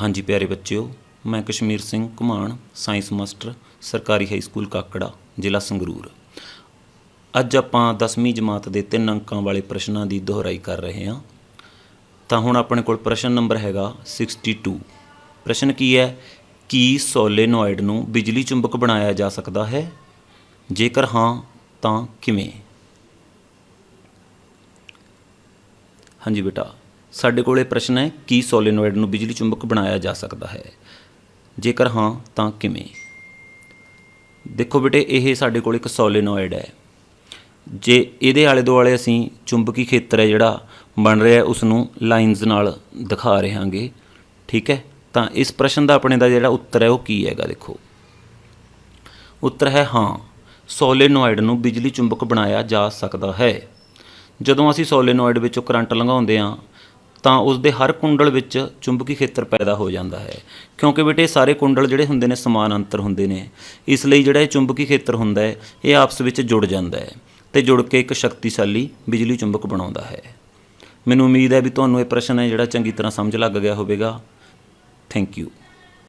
ਹਾਂਜੀ ਪਿਆਰੇ ਬੱਚਿਓ, ਮੈਂ ਕਸ਼ਮੀਰ ਸਿੰਘ ਘੁਮਾਣ, ਸਾਇੰਸ ਮਾਸਟਰ, ਸਰਕਾਰੀ ਹਾਈ ਸਕੂਲ ਕਾਕੜਾ, ਜ਼ਿਲ੍ਹਾ ਸੰਗਰੂਰ। ਅੱਜ ਆਪਾਂ 10ਵੀਂ ਜਮਾਤ ਦੇ ਤਿੰਨ ਅੰਕਾਂ ਵਾਲੇ ਪ੍ਰਸ਼ਨਾਂ ਦੀ ਦੁਹਰਾਈ ਕਰ ਰਹੇ ਹਾਂ। ਤਾਂ ਹੁਣ ਆਪਣੇ ਕੋਲ ਪ੍ਰਸ਼ਨ ਨੰਬਰ ਹੈਗਾ 62 ਪ੍ਰਸ਼ਨ ਕੀ ਹੈ? ਕੀ ਸੋਲੇਨੋਇਡ ਨੂੰ ਬਿਜਲੀ ਚੁੰਬਕ ਬਣਾਇਆ ਜਾ ਸਕਦਾ ਹੈ? ਜੇਕਰ ਹਾਂ, ਤਾਂ ਕਿਵੇਂ? ਹਾਂਜੀ ਬੇਟਾ। ਸਾਡੇ ਕੋਲ ਇਹ ਪ੍ਰਸ਼ਨ ਹੈ, ਕੀ ਸੋਲੇਨੋਇਡ ਨੂੰ ਬਿਜਲੀ ਚੁੰਬਕ ਬਣਾਇਆ ਜਾ ਸਕਦਾ ਹੈ? ਜੇਕਰ ਹਾਂ, ਤਾਂ ਕਿਵੇਂ? ਦੇਖੋ ਬੇਟੇ, ਇਹ ਸਾਡੇ ਕੋਲ ਇੱਕ ਸੋਲੇਨੋਇਡ ਹੈ। ਜੇ ਇਹਦੇ ਆਲੇ ਦੁਆਲੇ ਅਸੀਂ ਚੁੰਬਕੀ ਖੇਤਰ ਹੈ ਜਿਹੜਾ ਬਣ ਰਿਹਾ ਹੈ ਉਸ ਨੂੰ ਲਾਈਨਸ ਨਾਲ ਦਿਖਾ ਰਹੇ ਹਾਂਗੇ ਠੀਕ ਹੈ? ਤਾਂ ਇਸ ਪ੍ਰਸ਼ਨ ਦਾ ਆਪਣੇ ਦਾ ਜਿਹੜਾ ਉੱਤਰ ਹੈ, ਉਹ ਕੀ ਹੈਗਾ ਦੇਖੋ? ਉੱਤਰ ਹੈ ਹਾਂ ਸੋਲੇਨੋਇਡ ਨੂੰ ਬਿਜਲੀ ਚੁੰਬਕ ਬਣਾਇਆ ਜਾ ਸਕਦਾ ਹੈ। ਜਦੋਂ ਅਸੀਂ ਸੋਲੇਨੋਇਡ ਵਿੱਚੋਂ ਕਰੰਟ ਲੰਘਾਉਂਦੇ ਹਾਂ ਤਾਂ ਉਸ ਦੇ ਹਰ ਕੁੰਡਲ ਵਿੱਚ ਚੁੰਬਕੀ ਖੇਤਰ ਪੈਦਾ ਹੋ ਜਾਂਦਾ ਹੈ। ਕਿਉਂਕਿ ਬੇਟੇ ਸਾਰੇ ਕੁੰਡਲ ਜਿਹੜੇ ਹੁੰਦੇ ਨੇ ਸਮਾਨ ਅੰਤਰ ਹੁੰਦੇ ਨੇ। ਇਸ ਲਈ ਜਿਹੜਾ ਇਹ ਚੁੰਬਕੀ ਖੇਤਰ ਹੁੰਦਾ ਹੈ, ਇਹ ਆਪਸ ਵਿੱਚ ਜੁੜ ਜਾਂਦਾ ਹੈ ਤੇ ਜੁੜ ਕੇ ਇੱਕ ਸ਼ਕਤੀਸ਼ਾਲੀ ਬਿਜਲੀ ਚੁੰਬਕ ਬਣਾਉਂਦਾ ਹੈ। ਮੈਨੂੰ ਉਮੀਦ ਹੈ ਵੀ ਤੁਹਾਨੂੰ ਇਹ ਪ੍ਰਸ਼ਨ ਹੈ ਜਿਹੜਾ ਚੰਗੀ ਤਰ੍ਹਾਂ ਸਮਝ ਲੱਗ ਗਿਆ ਹੋਵੇਗਾ। Thank you